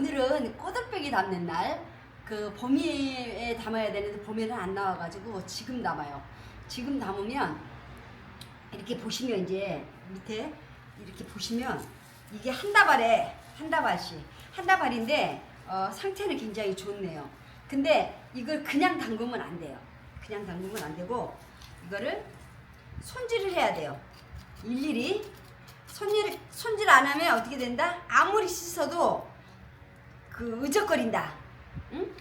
오늘은 꼬들빼기 담는 날. 그 봄이에 담아야 되는데 봄에는 안 나와가지고 지금 담아요. 지금 담으면 이렇게 보시면 이제 밑에 이렇게 보시면 이게 한 다발에 한 다발씩 한 다발인데 어, 상태는 굉장히 좋네요. 근데 이걸 그냥 담그면 안 돼요. 그냥 담그면 안 되고 이거를 손질을 해야 돼요. 일일이 손질 손질 안 하면 어떻게 된다? 아무리 씻어도 그 으적거린다. 응?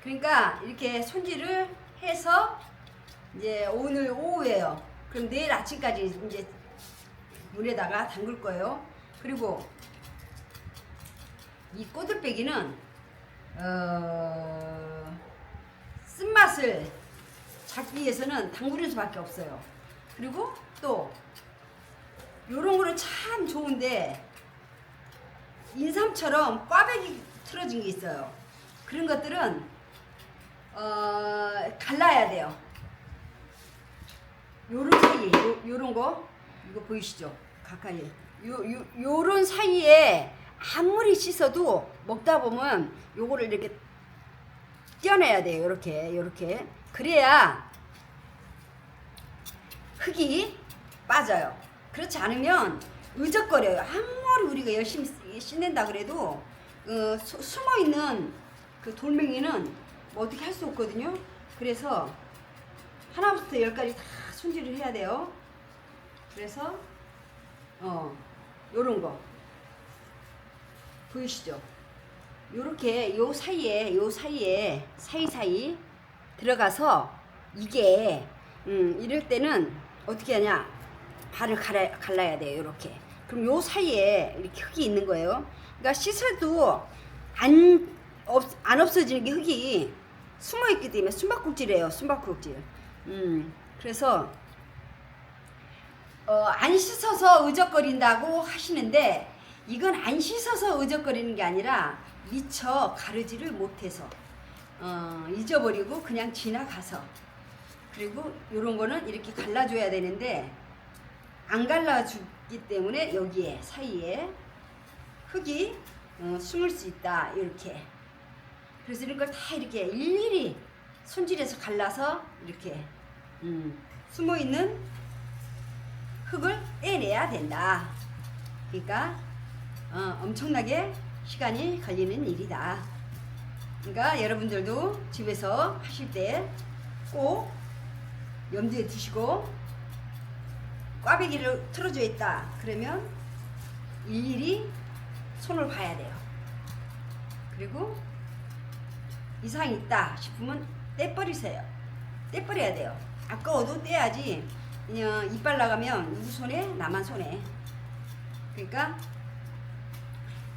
그러니까 이렇게 손질을 해서 이제 오늘 오후에요. 그럼 내일 아침까지 이제 물에다가 담글 거예요. 그리고 이 꼬들빼기는 어, 쓴맛을 잡기 위해서는 담그는 수밖에 없어요. 그리고 또 요런 거는 참 좋은데 인삼처럼 꽈배기 틀어진 게 있어요. 그런 것들은 어, 갈라야 돼요. 요런 사이에 요, 요런 거 이거 보이시죠? 가까이 요, 요 요런 사이에 아무리 씻어도 먹다 보면 요거를 이렇게 떼어내야 돼요. 요렇게 요렇게 그래야 흙이 빠져요. 그렇지 않으면 으적거려요. 아무리 우리가 열심히 씻- 씻는다 그래도 어, 수- 숨어 있는 그 돌멩이는 뭐 어떻게 할 수 없거든요. 그래서 하나부터 열까지 다 손질을 해야 돼요. 그래서 어 요런 거 보이시죠? 요렇게 요 사이에 요 사이에 사이사이 들어가서 이게 음 이럴 때는 어떻게 하냐 발을 갈아, 갈라야 돼요 요렇게 그럼 요 사이에 이렇게 흙이 있는 거예요. 그러니까 씻어도 안, 없, 안 없어지는 게 흙이 숨어 있기 때문에 숨바꼭질이에요 숨바꼭질. 음 그래서 어, 안 씻어서 으적거린다고 하시는데 이건 안 씻어서 으적거리는 게 아니라 미처 가르지를 못해서 어, 잊어버리고 그냥 지나가서. 그리고 이런 거는 이렇게 갈라줘야 되는데 안 갈라주기 때문에 여기에 사이에 흙이 어, 숨을 수 있다 이렇게 그래서 이런 걸 다 이렇게 일일이 손질해서 갈라서 이렇게 음, 숨어 있는 흙을 떼내야 된다. 그러니까 어, 엄청나게 시간이 걸리는 일이다. 그러니까 여러분들도 집에서 하실 때 꼭 염두에 두시고 꽈배기를 틀어져 있다. 그러면 일일이 손을 봐야 돼요. 그리고 이상이 있다 싶으면 떼버리세요. 떼버려야 돼요. 아까워도 떼야지 그냥 이빨 나가면 누구 손에? 나만 손에. 그러니까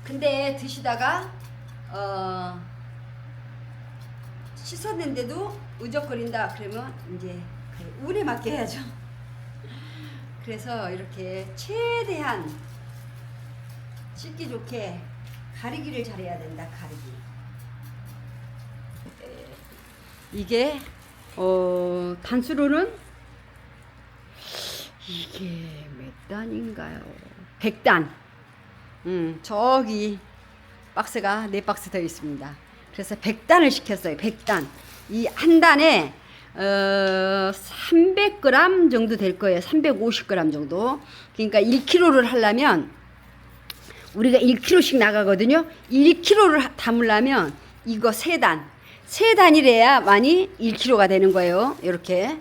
근데 드시다가 어 씻었는데도 으적거린다 그러면 이제 그 운에 맞게 해야죠. 그래서 이렇게 최대한 씻기 좋게 가리기를 잘해야 된다. 가리기. 이게 어 단수로는 이게 몇 단인가요? 100단. 음, 저기 박스가 네 박스 더 있습니다. 그래서 100단을 시켰어요. 100단. 이 한 단에 어, 300g 정도 될 거예요. 350g 정도. 그러니까 1kg를 하려면 우리가 1kg씩 나가거든요. 1kg를 담으려면 이거 세 단. 세 단이래야 많이 1kg가 되는 거예요. 이렇게.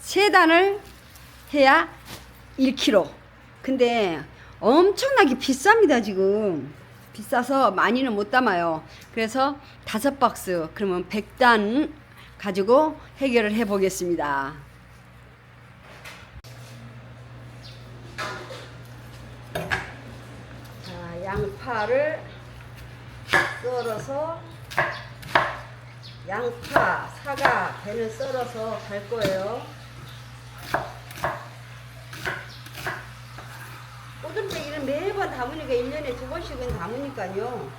세 단을 해야 1kg. 근데 엄청나게 비쌉니다, 지금. 비싸서 많이는 못 담아요. 그래서 다섯 박스, 그러면 100단 가지고 해결을 해 보겠습니다. 자, 양파를 썰어서 양파, 사과, 배는 썰어서 갈 거예요. 꼬들빼기는 매번 담으니까 1년에 두 번씩은 담으니까요.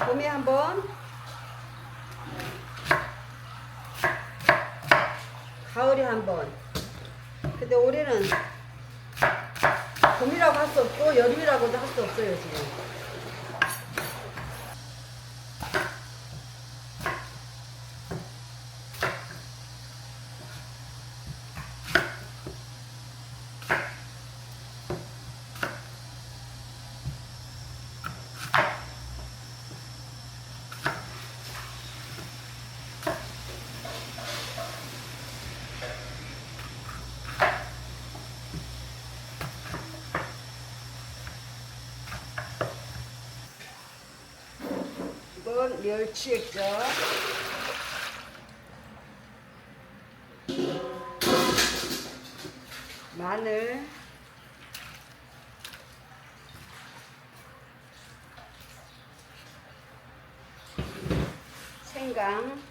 봄에 한 번, 가을에 한 번. 근데 올해는 봄이라고 할 수 없고 여름이라고도 할 수 없어요 지금. 이건 멸치액젓. 마늘. 생강.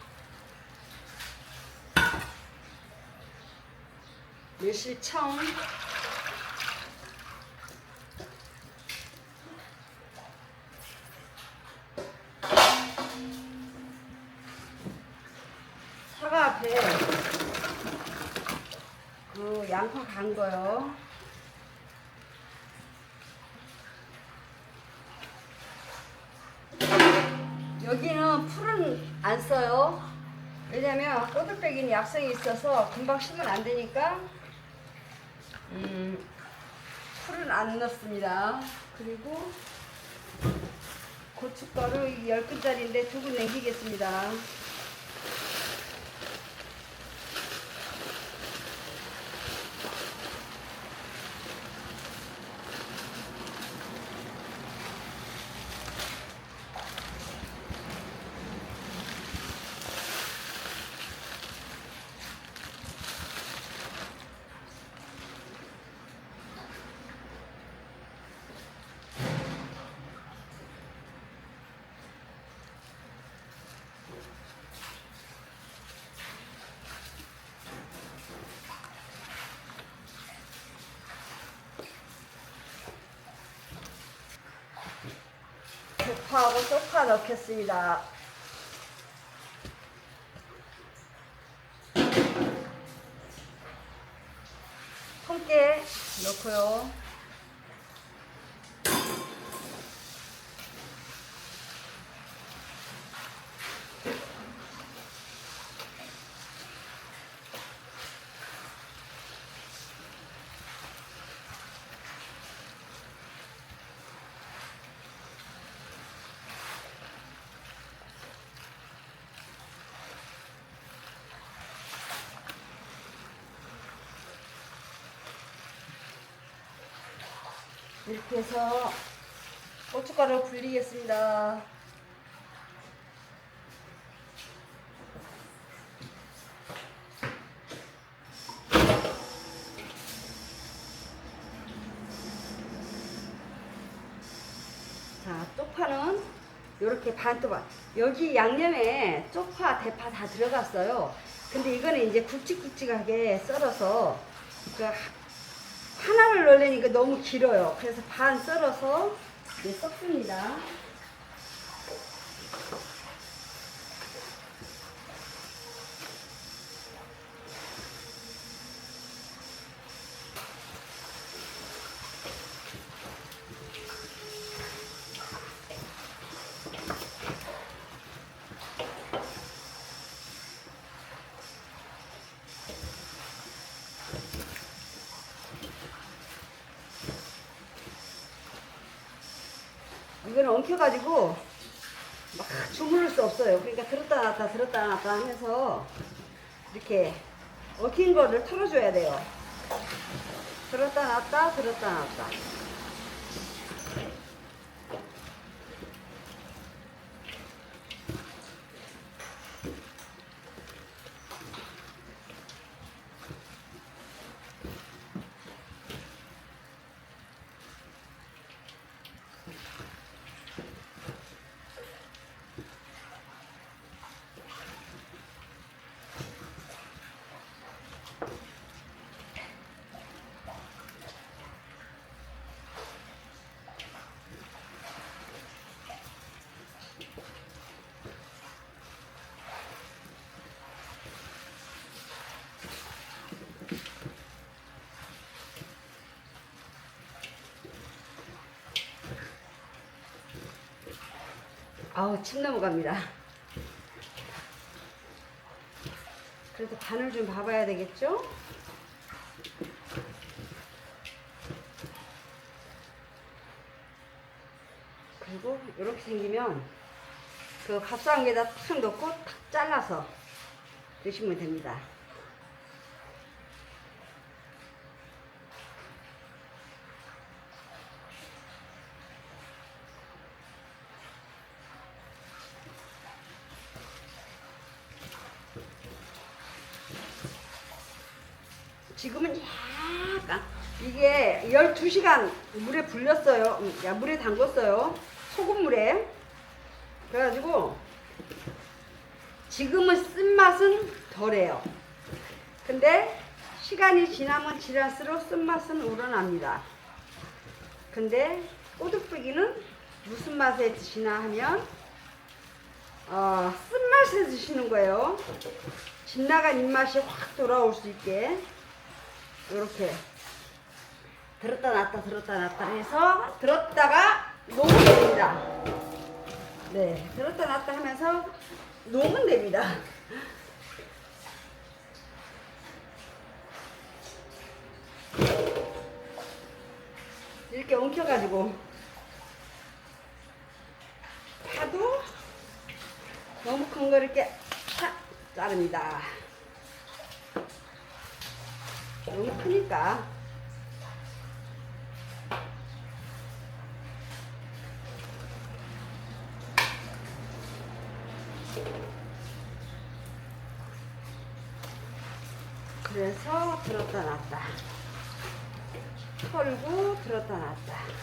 매실청. 거요. 여기는 풀은 안 써요. 왜냐면 꼬들빼기는 약성이 있어서 금방 식으면 안 되니까 음, 풀은 안 넣습니다. 그리고 고춧가루 10근짜리인데 두 근 남기겠습니다. 대파하고 쪽파 넣겠습니다. 통깨 넣고요. 이렇게 해서 고춧가루 굴리겠습니다. 자, 쪽파는 이렇게 반토막. 여기 양념에 쪽파, 대파 다 들어갔어요. 근데 이거는 이제 굵직굵직하게 썰어서 그 하나를 넣으려니까 너무 길어요. 그래서 반 썰어서 이제 섞습니다. 이거는 엉켜가지고 막 주무를 수 없어요. 그러니까 들었다 놨다 들었다 놨다 하면서 이렇게 엉킨 거를 털어줘야 돼요. 들었다 놨다 들었다 놨다. 아우 침 넘어갑니다. 그래도 간을 좀 봐봐야 되겠죠? 그리고 이렇게 생기면 그 밥상에다 탁 넣고 탁 잘라서 드시면 됩니다. 지금은 약간 이게 12시간 물에 불렸어요. 음, 야, 물에 담궜어요. 소금물에. 그래가지고 지금은 쓴맛은 덜해요. 근데 시간이 지나면 지날수록 쓴맛은 우러납니다. 근데 꼬들빼기는 무슨 맛에 드시나 하면 어, 쓴맛에 드시는 거예요. 집 나간 입맛이 확 돌아올 수 있게 이렇게 들었다 놨다 들었다 놨다 해서 들었다가 놓으면 됩니다. 네, 들었다 놨다 하면서 놓으면 됩니다. 이렇게 엉켜가지고 파도 너무 큰 거 이렇게 탁 자릅니다. 너무 크니까. 그래서 들었다 놨다. 털고 들었다 놨다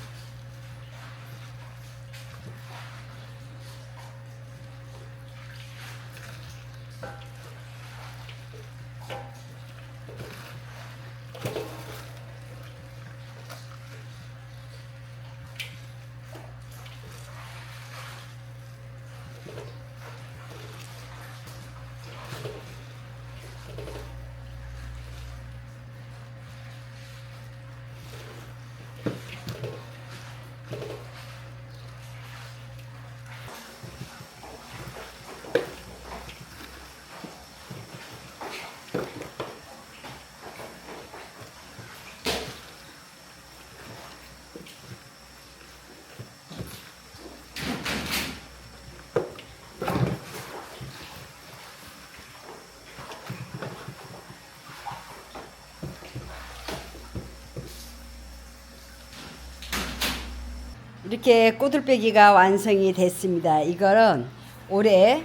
이렇게 꼬들빼기가 완성이 됐습니다. 이거는 올해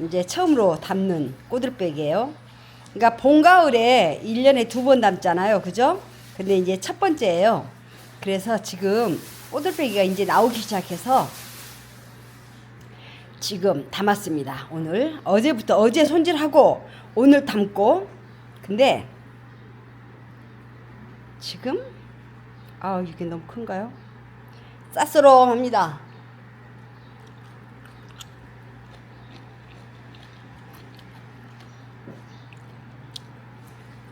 이제 처음으로 담는 꼬들빼기예요. 그러니까 봄 가을에 1년에 두 번 담잖아요. 그죠? 근데 이제 첫 번째예요. 그래서 지금 꼬들빼기가 이제 나오기 시작해서 지금 담았습니다. 오늘 어제부터 어제 손질하고 오늘 담고 근데 지금 아 이게 너무 큰가요? 쌉스러합니다.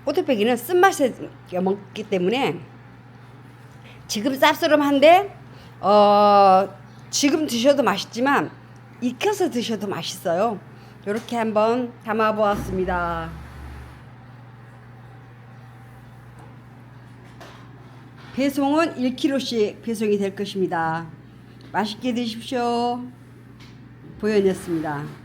꼬들빼기는 쓴맛에 먹기 때문에 지금 쌉스름한데 어 지금 드셔도 맛있지만 익혀서 드셔도 맛있어요. 이렇게 한번 담아 보았습니다. 배송은 1kg씩 배송이 될 것입니다. 맛있게 드십시오. 보현이었습니다.